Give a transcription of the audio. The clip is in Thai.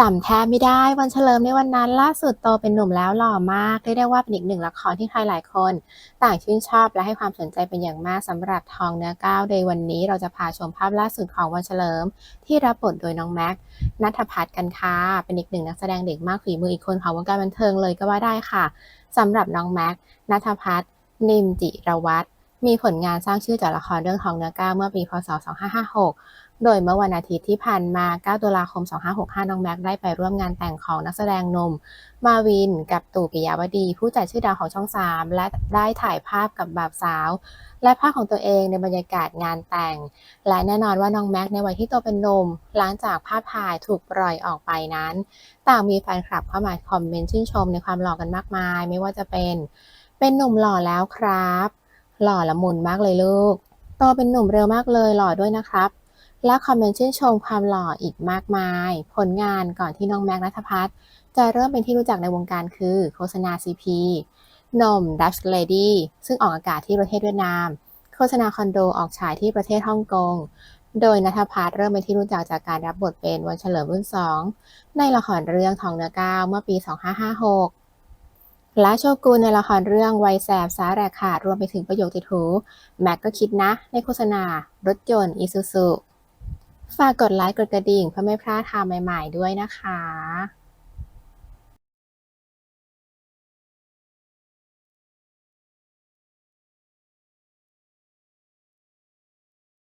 จำแทบไม่ได้วันเฉลิมในวันนั้นล่าสุดโตเป็นหนุ่มแล้วหล่อมากเรียกได้ว่าเป็นอีกหนึ่งละครที่ใครหลายคน ต่างชื่นชอบและให้ความสนใจเป็นอย่างมากสำหรับทองเนื้อก้าวในวันนี้เราจะพาชมภาพล่าสุดของวันเฉลิม ที่รับบทโดยน้องแม็กนัทพัฒน์กันค่ะเป็นอีกหนึ่งนักแสดงเด็กมากฝีมืออีกคนของวงการบันเทิงเลยก็ว่าได้ค่ะสำหรับน้องแม็กนัทพัฒน์นิมจิรวัตร มีผลงานสร้างชื่อจากละครเรื่องทองเนื้อก้าเมื่อปีพศ 2556 โดยเมื่อวันอาทิตย์ที่ผ่านมา 9 ตุลาคม 2565 น้องแม็กได้ไปร่วมงานแต่งของนักแสดงหนุ่มมาวินกับตู่ปิยาวดี ผู้จัดชื่อดังของช่อง 3 และได้ถ่ายภาพกับบ่าวสาว และภาพของตัวเองในบรรยากาศงานแต่ง และแน่นอนว่าน้องแม็กในวัยที่โตเป็นหนุ่มหลังจากภาพถ่ายถูกปล่อยออกไปนั้น ต่างมีแฟนคลับเข้ามาคอมเมนต์ชื่นชมในความหล่อกันมากมาย ไม่ว่าจะเป็น เป็นหนุ่มหล่อแล้วครับ หล่อละมุนมากเลยลูกโตเป็นหนุ่มเร็วมากเลยหล่อด้วยนะครับ และคอมเมนต์ชื่นชมความหล่ออีกมากมาย ผลงานก่อนที่น้องแม็กนัทพัฒน์จะเริ่มเป็นที่รู้จักในวงการคือโฆษณา CP นม Dutch Lady ซึ่งออกอากาศที่ประเทศเวียดนาม โฆษณาคอนโดออกฉายที่ประเทศฮ่องกง โดยนัทพัฒน์เริ่มเป็นที่รู้จักจากการรับบทเป็นวันเฉลิมรุ่น 2 ในละครเรื่องทองเนื้อก้าวเมื่อปี 2556 และโชกุนในละครเรื่องวัยแสบสาแรกขาดรวมไปถึงประโยคติดหูแม็กก็คิดนะ ในโฆษณา รถยนต์อีซูซูฝากกดไลค์กดกระดิ่งเพื่อไม่พลาดข่าวใหม่ ๆ ด้วยนะคะ